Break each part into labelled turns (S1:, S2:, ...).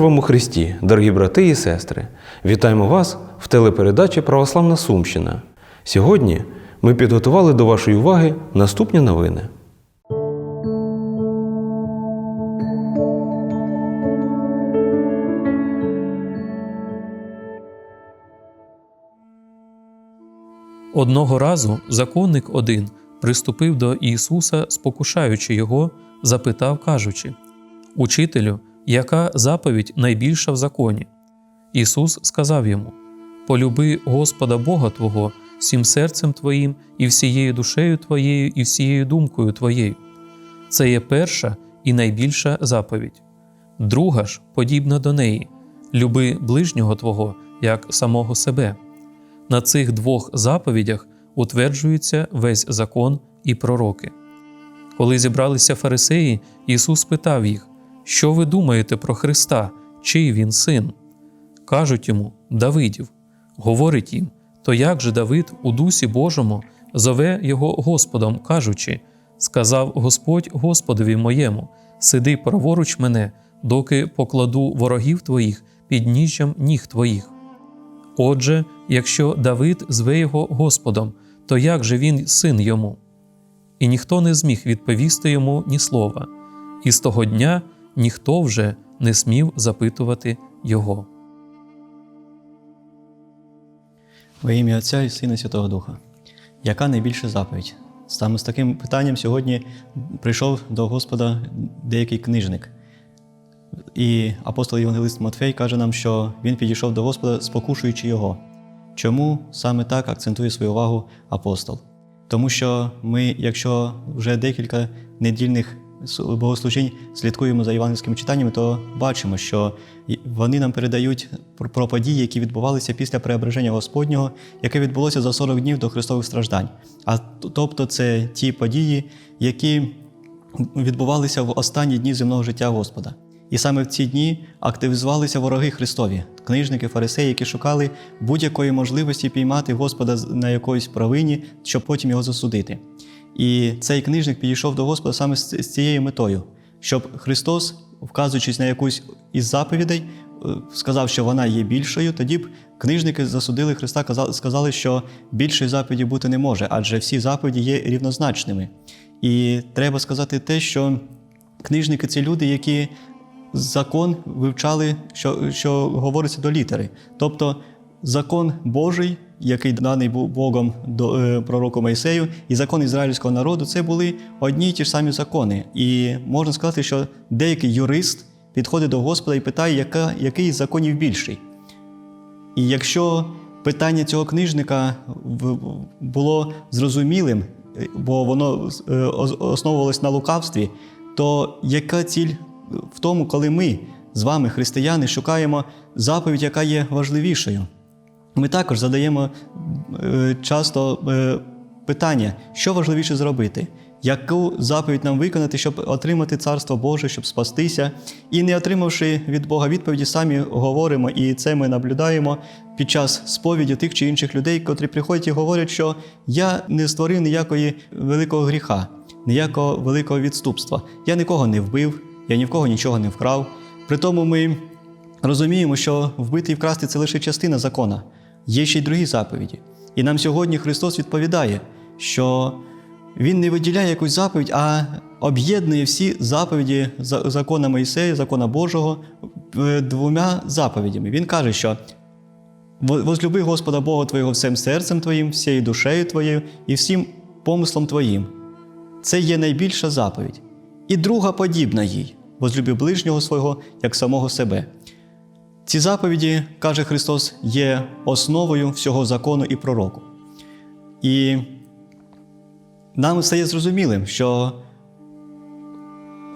S1: Мир вам у Христі, дорогі брати і сестри! Вітаємо вас в телепередачі Православна Сумщина. Сьогодні ми підготували до вашої уваги наступні новини.
S2: Одного разу законник один приступив до Ісуса, спокушаючи його, запитав, кажучи: Учителю, яка заповідь найбільша в законі? Ісус сказав йому: Полюби Господа Бога Твого всім серцем Твоїм, і всією душею Твоєю, і всією думкою Твоєю. Це є перша і найбільша заповідь. Друга ж, подібна до неї, люби ближнього Твого як самого себе. На цих двох заповідях утверджується весь закон і пророки. Коли зібралися фарисеї, Ісус питав їх, що ви думаєте про Христа, чий він син? Кажуть йому Давидів. Говорить їм, то як же Давид у Дусі Божому зове його Господом, кажучи, сказав Господь Господові моєму, сиди праворуч мене, доки покладу ворогів твоїх під ніжжям ніг твоїх. Отже, якщо Давид зве його Господом, то як же він син йому? І ніхто не зміг відповісти йому ні слова, і з того дня ніхто вже не смів запитувати його.
S3: Во ім'я Отця і Сина Святого Духа. Яка найбільша заповідь? Саме з таким питанням сьогодні прийшов до Господа деякий книжник. І апостол Євангелист Матфей каже нам, що він підійшов до Господа, спокушуючи його. Чому саме так акцентує свою увагу апостол? Тому що ми, якщо вже декілька недільних богослужінь слідкуємо за євангельськими читаннями, то бачимо, що вони нам передають про- події, які відбувалися після преображення Господнього, яке відбулося за 40 днів до Христових страждань. А тобто це ті події, які відбувалися в останні дні земного життя Господа. І саме в ці дні активізувалися вороги Христові, книжники, фарисеї, які шукали будь-якої можливості піймати Господа на якоїсь провині, щоб потім його засудити. І цей книжник підійшов до Господа саме з цією метою, щоб Христос, вказуючись на якусь із заповідей, е, сказав, що вона є більшою, тоді б книжники засудили Христа, сказали, що більшої заповіді бути не може, адже всі заповіді є рівнозначними. І треба сказати те, що книжники це люди, які закон вивчали, що, що говориться до літери. Тобто закон Божий, який даний був Богом до е, пророку Мойсею, і закон ізраїльського народу це були одні й ті ж самі закони. І можна сказати, що деякий юрист підходить до Господа і питає, яка, який із законів більший. І якщо питання цього книжника було зрозумілим, бо воно е, основувалось на лукавстві, то яка ціль в тому, коли ми з вами, християни, шукаємо заповідь, яка є важливішою? Ми також задаємо е, часто е, питання, що важливіше зробити, яку заповідь нам виконати, щоб отримати царство Боже, щоб спастися. І не отримавши від Бога відповіді, самі говоримо, і це ми наблюдаємо під час сповіді тих чи інших людей, котрі приходять і говорять, що я не створив ніякої великого гріха, ніякого великого відступства. Я нікого не вбив, я ні в кого нічого не вкрав. При тому ми розуміємо, що вбити і вкрасти це лише частина закона. Є ще й другі заповіді. І нам сьогодні Христос відповідає, що Він не виділяє якусь заповідь, а об'єднує всі заповіді закона Моїсея, закона Божого е, двома заповідями. Він каже, що возлюби Господа Бога Твого всім серцем Твоїм, всією душею Твоєю і всім помислом Твоїм. Це є найбільша заповідь. І друга подібна їй возлюби ближнього свого як самого себе. Ці заповіді, каже Христос, є основою всього закону і пророку. І нам стає зрозумілим, що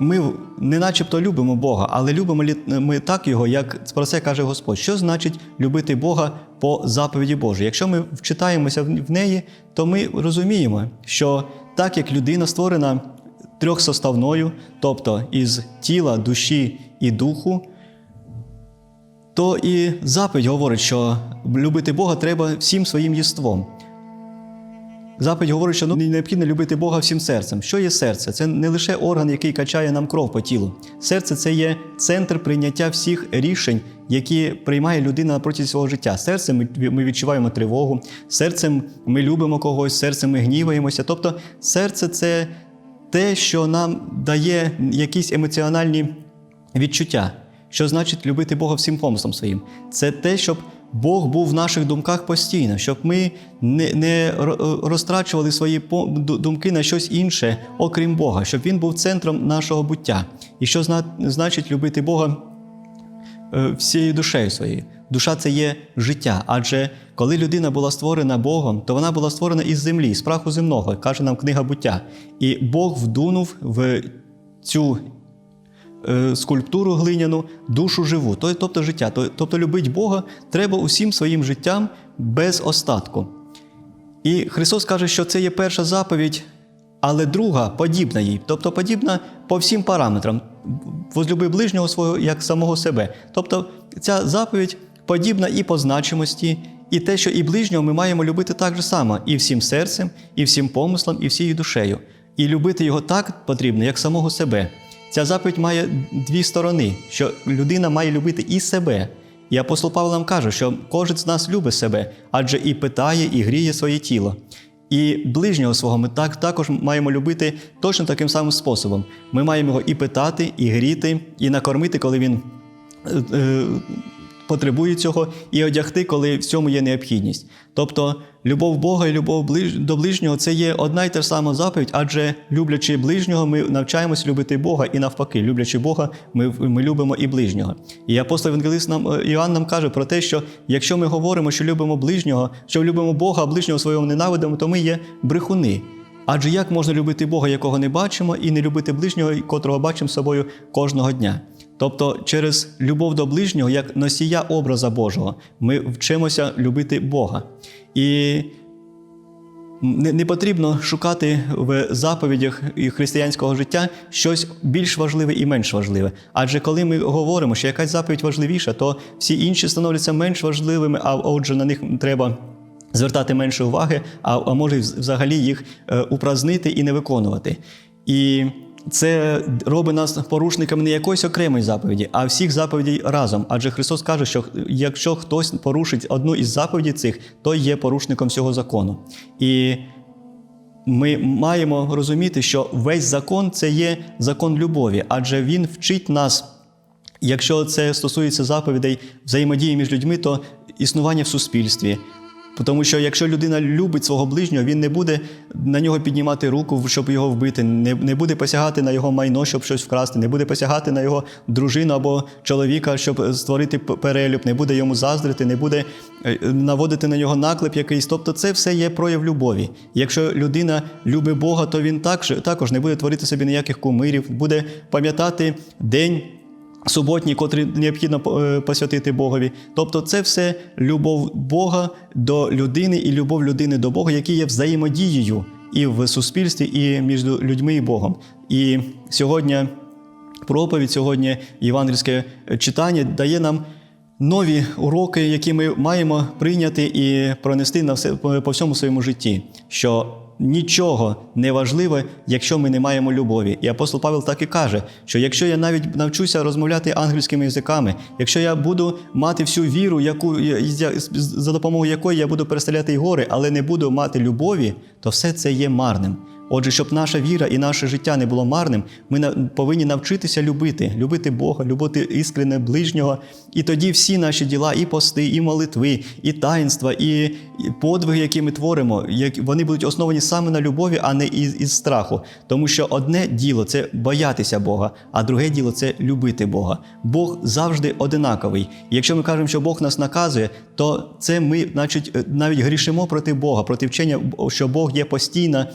S3: ми не начебто любимо Бога, але любимо ми так Його, як про це каже Господь. Що значить любити Бога по заповіді Божій? Якщо ми вчитаємося в неї, то ми розуміємо, що так як людина створена трьохсоставною, тобто із тіла, душі і духу, то і заповідь говорить, що любити Бога треба всім своїм єством. Заповідь говорить, що ну, необхідно любити Бога всім серцем. Що є серце? Це не лише орган, який качає нам кров по тілу. Серце це є центр прийняття всіх рішень, які приймає людина протягом свого життя. Серцем ми- відчуваємо тривогу, серцем ми любимо когось, серцем ми гніваємося. Тобто, серце це те, що нам дає якісь емоціональні відчуття. Що значить любити Бога всім помислом своїм? Це те, щоб Бог був в наших думках постійно, щоб ми не, не розтрачували свої думки на щось інше, окрім Бога, щоб Він був центром нашого буття. І що зна- значить любити Бога е, всією душею своєю. Душа це є життя. Адже коли людина була створена Богом, то вона була створена із землі, з праху земного, каже нам книга буття. І Бог вдунув в цю е, скульптуру глиняну душу живу, тобто життя. Тобто любить Бога треба усім своїм життям без остатку. І Христос каже, що це є перша заповідь, але друга подібна їй, тобто подібна по всім параметрам. Возлюби ближнього свого як самого себе. Тобто ця заповідь подібна і по значимості, і те, що і ближнього ми маємо любити так же само, і всім серцем, і всім помислом, і всією душею. І любити його так потрібно, як самого себе. Ця заповідь має дві сторони, що людина має любити і себе. І апостол Павло нам каже, що кожен з нас любить себе, адже і питає, і гріє своє тіло. І ближнього свого ми так, також маємо любити точно таким самим способом. Ми маємо його і питати, і гріти, і накормити, коли він е, е, потребує цього, і одягти, коли в цьому є необхідність. Тобто, любов Бога і любов до ближнього це є одна й та ж сама заповідь, адже люблячи ближнього, ми навчаємось любити Бога, і навпаки, люблячи Бога, ми, ми любимо і ближнього. І апостол Евангелист нам е, Іоанн нам каже про те, що якщо ми говоримо, що любимо ближнього, що любимо Бога, а ближнього свого ненавидимо, то ми є брехуни. Адже як можна любити Бога, якого не бачимо, і не любити ближнього, котрого бачимо собою кожного дня? Тобто, через любов до ближнього, як носія образа Божого, ми вчимося любити Бога. І не, не потрібно шукати в заповідях християнського життя щось більш важливе і менш важливе. Адже коли ми говоримо, що якась заповідь важливіша, то всі інші становляться менш важливими, а отже, на них треба звертати менше уваги, а, а може взагалі їх е, упразнити і не виконувати. І це робить нас порушниками не якоїсь окремої заповіді, а всіх заповідей разом. Адже Христос каже, що якщо хтось порушить одну із заповідей цих, то є порушником всього закону. І ми маємо розуміти, що весь закон це є закон любові, адже він вчить нас. Якщо це стосується заповідей взаємодії між людьми, то існування в суспільстві. Тому що якщо людина любить свого ближнього, він не буде на нього піднімати руку, щоб його вбити, не, не буде посягати на його майно, щоб щось вкрасти, не буде посягати на його дружину або чоловіка, щоб створити перелюб, не буде йому заздрити, не буде е, наводити на нього наклеп якийсь. Тобто, це все є прояв любові. Якщо людина любить Бога, то він також, також не буде творити собі ніяких кумирів, буде пам'ятати день суботній, котрий необхідно е, посвятити Богові. Тобто, це все любов Бога до людини і любов людини до Бога, які є взаємодією і в суспільстві, і між людьми і Богом. І сьогодні проповідь, сьогодні євангельське читання дає нам. Нові уроки, які ми маємо прийняти і пронести на все по всьому своєму житті, що нічого не важливе, якщо ми не маємо любові. І апостол Павел так і каже, що якщо я навіть навчуся розмовляти ангельськими язиками, якщо я буду мати всю віру, яку за допомогою якої я буду переселяти й гори, але не буду мати любові, то все це є марним. Отже, щоб наша віра і наше життя не було марним, ми повинні навчитися любити, любити Бога, любити іскрене ближнього. І тоді всі наші діла, і пости, і молитви, і таїнства, і, подвиги, які ми творимо, вони будуть основані саме на любові, а не із, із страху. Тому що одне діло це боятися Бога, а друге діло це любити Бога. Бог завжди одинаковий. Якщо ми кажемо, що Бог нас наказує, то це ми, значить, е, навіть грішимо проти Бога, проти вчення, що Бог є постійна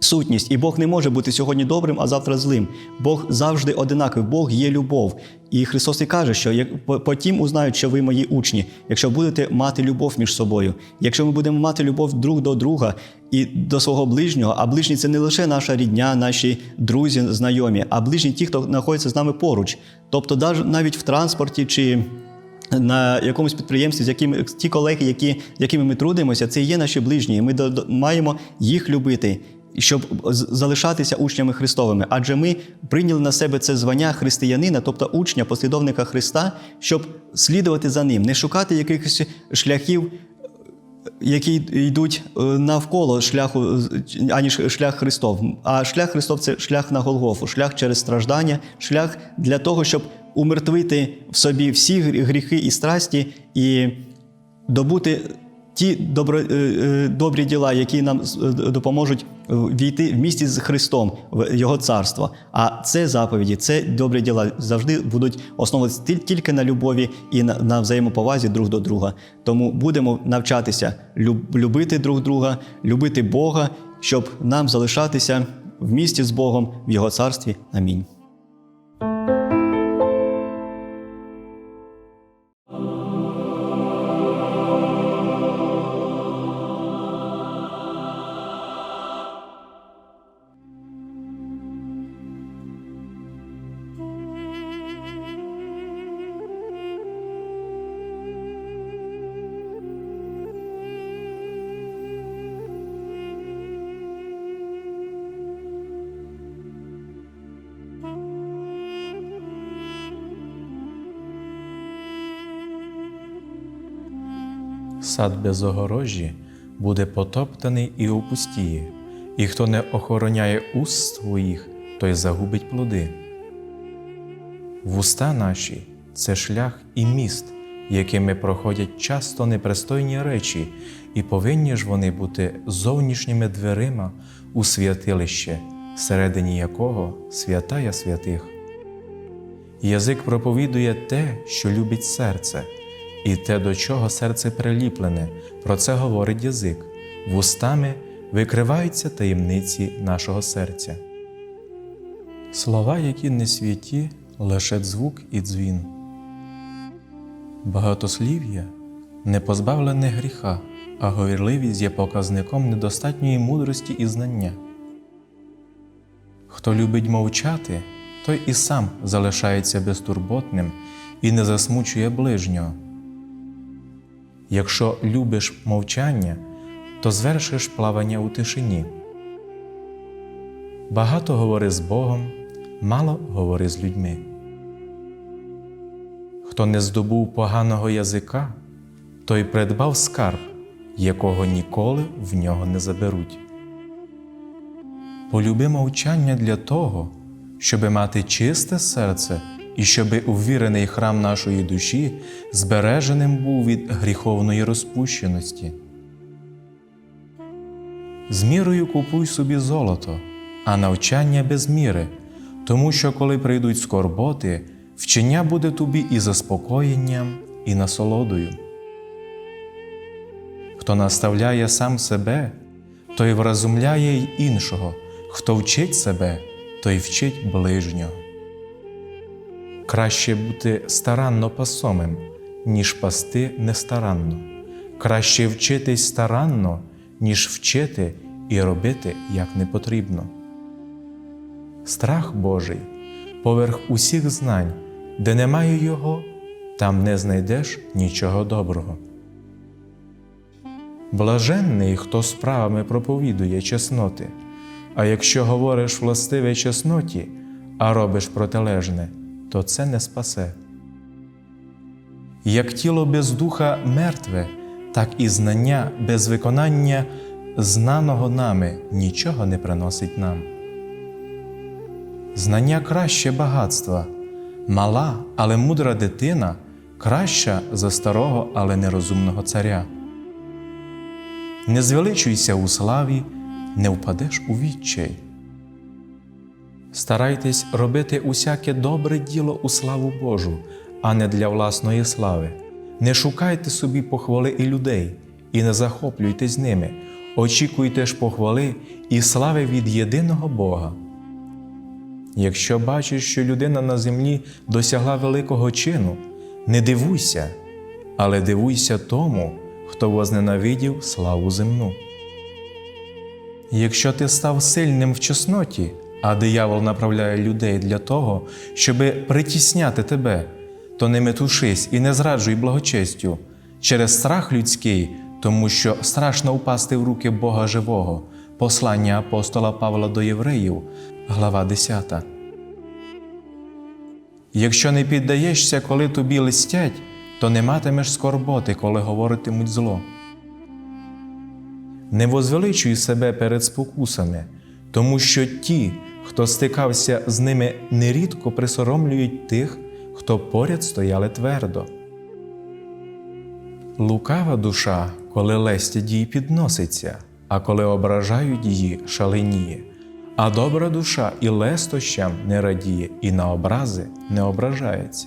S3: сутність, і Бог не може бути сьогодні добрим, а завтра злим. Бог завжди одинаковий, Бог є любов. І Христос і каже, що потім узнають, що ви мої учні, якщо будете мати любов між собою, якщо ми будемо мати любов друг до друга і до свого ближнього, а ближні це не лише наша рідня, наші друзі, знайомі, а ближні ті, хто знаходиться з нами поруч. Тобто, навіть в транспорті чи на якомусь підприємстві, з якими ті колеги, які, з якими ми трудимося, це є наші ближні. Ми до, до- маємо їх любити, щоб залишатися учнями Христовими. Адже ми прийняли на себе це звання християнина, тобто учня, послідовника Христа, щоб слідувати за ним, не шукати якихось шляхів які йдуть е, навколо шляху, аніж шлях Христов. А шлях Христов це шлях на Голгофу, шлях через страждання, шлях для того, щоб умертвити в собі всі гріхи і страсті і добути ті добро, е, е, добрі діла, які нам е, допоможуть війти в місті з Христом в Його царство. А це заповіді, це добрі діла завжди будуть основуватися тільки на любові і на, на взаємоповазі друг до друга. Тому будемо навчатися любити друг друга, любити Бога, щоб нам залишатися в місті з Богом в Його царстві. Амінь.
S4: Сад без огорожі буде потоптаний і опустіє, і хто не охороняє уст своїх, той загубить плоди. Вуста наші це шлях і міст, якими проходять часто непристойні речі, і повинні ж вони бути зовнішніми дверима у святилище, всередині якого святая святих. Язик проповідує те, що любить серце, і те, до чого серце приліплене, про це говорить язик. Вустами викриваються таємниці нашого серця. Слова, які не святі, лише звук і дзвін. Багатослів'я не позбавлене гріха, а говірливість є показником недостатньої мудрості і знання. Хто любить мовчати, той і сам залишається безтурботним і не засмучує ближнього. Якщо любиш мовчання, то звершиш плавання у тишині. Багато говори з Богом, мало говори з людьми. Хто не здобув поганого язика, той придбав скарб, якого ніколи в нього не заберуть. Полюби мовчання для того, щоби мати чисте серце і щоби увірений храм нашої душі збереженим був від гріховної розпущеності. З мірою купуй собі золото, а навчання без міри, тому що коли прийдуть скорботи, вчення буде тобі і заспокоєнням, і насолодою. Хто наставляє сам себе, той вразумляє й іншого, хто вчить себе, той вчить ближнього. Краще бути старанно пасомим, ніж пасти нестаранно. Краще вчитись старанно, ніж вчити і робити як не потрібно. Страх Божий поверх усіх знань, де немає його, там не знайдеш нічого доброго. Блаженний, хто справами проповідує чесноти, а якщо говориш властиве чесноті, а робиш протилежне, то це не спасе. Як тіло без духа мертве, так і знання без виконання знаного нами нічого не приносить нам. Знання краще багатства, мала, але мудра дитина краща за старого, але нерозумного царя. Не звеличуйся у славі, не впадеш у відчай. Старайтесь робити усяке добре діло у славу Божу, а не для власної слави. Не шукайте собі похвали і людей, і не захоплюйтесь ними, очікуйте ж похвали і слави від єдиного Бога. Якщо бачиш, що людина на землі досягла великого чину, не дивуйся, але дивуйся тому, хто возненавидів славу земну. Якщо ти став сильним в чесноті, а диявол направляє людей для того, щоби притісняти тебе, то не метушись і не зраджуй благочестю через страх людський, тому що страшно впасти в руки Бога живого. Послання апостола Павла до Євреїв, глава 10. Якщо не піддаєшся, коли тобі листять, то не матимеш скорботи, коли говоритимуть зло. Не возвеличуй себе перед спокусами, тому що ті, хто стикався з ними, нерідко присоромлюють тих, хто поряд стояли твердо. Лукава душа, коли лестять їй підноситься, а коли ображають її, шаленіє. А добра душа і лестощам не радіє, і на образи не ображається.